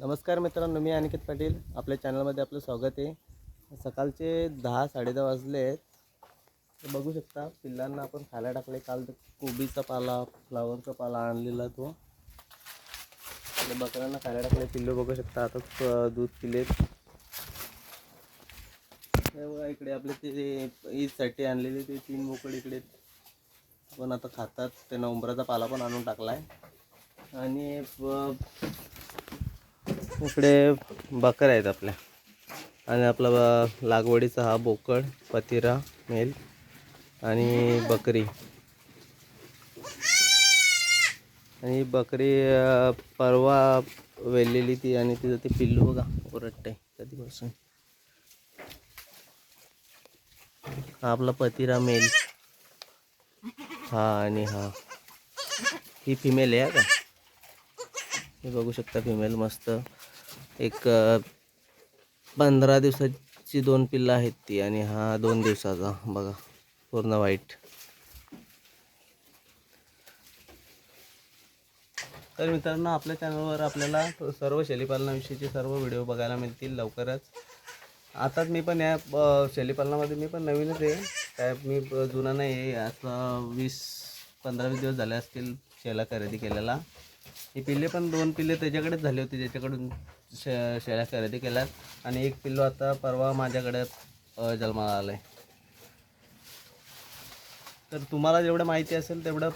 नमस्कार मित्रांनो मी अनिकेत पाटील. आपल्या चॅनलमध्ये आपलं स्वागत आहे. सकाळचे दहा साडेदहा वाजले आहेत. बघू शकता पिल्लांना आपण खायला टाकले काल तर कोबीचा पाला फ्लावरचा पाला आणलेला तो. बकऱ्यांना खायला टाकले पिल्लू बघू शकता आता दूध पिलेत. इकडे आपले ते ईदसाठी आणलेले ते तीन बोकड इकडे. पण आता खातात. त्यांना नवंबराचा पाला पण आणून टाकला आहे आणि इकडे बकऱ्या आहेत आपल्या. आणि आपला लागवडीचा हा बोकड पतिरा मेल आणि बकरी. आणि बकरी परवा वेलेली ती आणि तिचं ते पिल्लू बघा ओरडते कधीपासून. हा आपला पतिरा मेल. हा आणि हा. ही फिमेल आहे का? हे बघू शकता फिमेल मस्त. एक पंधरा दिवसाची दोन पिल्लं आहेत ती आणि हा दोन दिवसाचा बघा पूर्ण व्हाईट तर मित्रांनो आपल्या चॅनलवर आपल्याला सर्व शैलीपालनाविषयीचे सर्व व्हिडिओ बघायला मिळतील लवकरच. आताच मी पण या अ, मी पण नवीनच आहे. काय मी जुना नाही आहे. असं वीस पंधरा वीस दिवस झाले असतील शेला खरेदी केलेला. ही पिल्ले पण दोन पिल्ले त्याच्याकडेच झाले होते ज्याच्याकडून शे शेळ्या खरेदी केल्यात आणि एक पिल्लू आता परवा माझ्याकडे जन्माला आलं आहे तर तुम्हाला जेवढं माहिती असेल तेवढं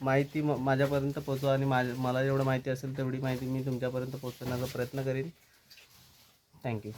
माहिती म- माझ्यापर्यंत पोचवा आणि माझ्या मला जेवढं माहिती असेल तेवढी माहिती मी तुमच्यापर्यंत पोचवण्याचा प्रयत्न करीन. थँक्यू